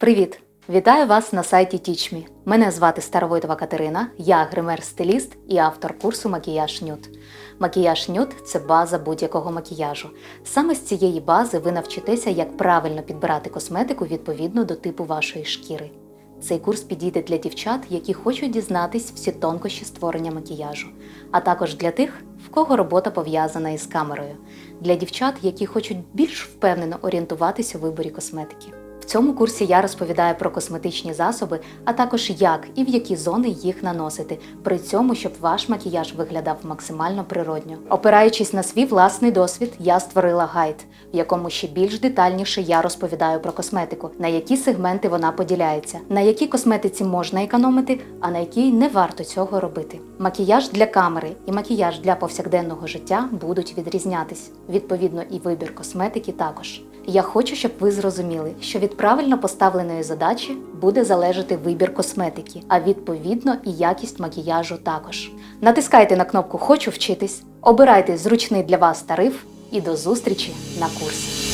Привіт! Вітаю вас на сайті TeachMe. Мене звати Старовойтова Катерина, я гример-стиліст і автор курсу Макіяж Нюд. Макіяж Нюд це база будь-якого макіяжу. Саме з цієї бази ви навчитеся, як правильно підбирати косметику відповідно до типу вашої шкіри. Цей курс підійде для дівчат, які хочуть дізнатись всі тонкощі створення макіяжу, а також для тих, в кого робота пов'язана із камерою, для дівчат, які хочуть більш впевнено орієнтуватись у виборі косметики. Цьому курсі я розповідаю про косметичні засоби, а також як і в які зони їх наносити, при цьому, щоб ваш макіяж виглядав максимально природньо. Опираючись на свій власний досвід, я створила гайд, в якому ще більш детальніше я розповідаю про косметику, на які сегменти вона поділяється, на якій косметиці можна економити, а на якій не варто цього робити. Макіяж для камери і макіяж для повсякденного життя будуть відрізнятись. Відповідно, і вибір косметики також. Я хочу, щоб ви зрозуміли, що від правильно поставленої задачі буде залежати вибір косметики, а відповідно і якість макіяжу також. Натискайте на кнопку Хочу вчитись, обирайте зручний для вас тариф і до зустрічі на курсі.